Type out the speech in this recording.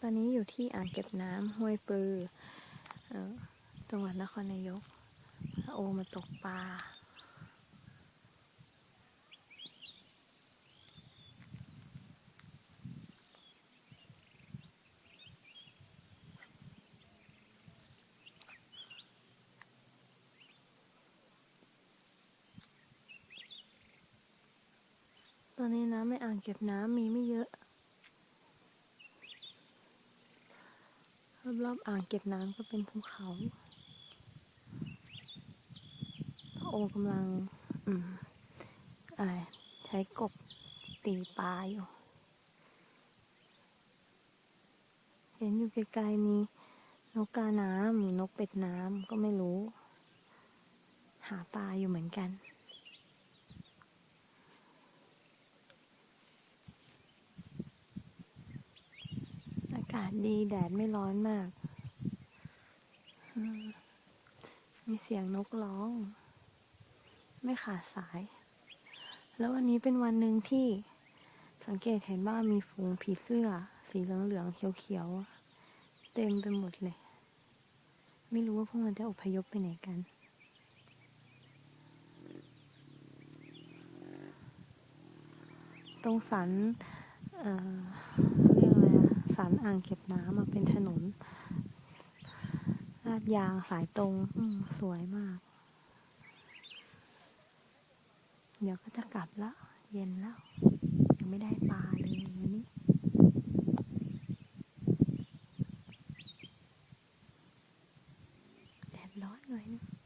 ตอนนี้อยู่ที่อ่างเก็บน้ำห้วยปลือเอ่อจังหวัดนครนายก โอมาตกปลาตอนนี้น้ำในอ่างเก็บน้ำมีไม่เยอะ รอบๆอ่างเก็บน้ำก็เป็นภูเขาพระโอกำลังอืมอะไรใช้กบตีปลาอยู่ เห็นอยู่ไกลๆมีนกกาน้ำหรือนกเป็ดน้ำก็ไม่รู้ หาปลาอยู่เหมือนกัน อาศดีแดดไม่ร้อนมากมมีเสียงนกร้อง ไม่ขาดสาย แล้ววันนี้เป็นวันหนึ่งที่สังเกตเห็นว่ามีฝูงผีเสื้อ สีเหลืองๆเขียวๆ เต็มไปหมดเลย ไม่รู้ว่าพวกมันจะอพยพไปไหนกันตรงสัน สันอ่างเก็บน้ำมาเป็นถนนลาดยางสายตรงสวยมาก เดี๋ยวก็จะกลับแล้ว เย็นแล้ว ยังไม่ได้ปลาเลยวันนี้แดดร้อนเลยนะ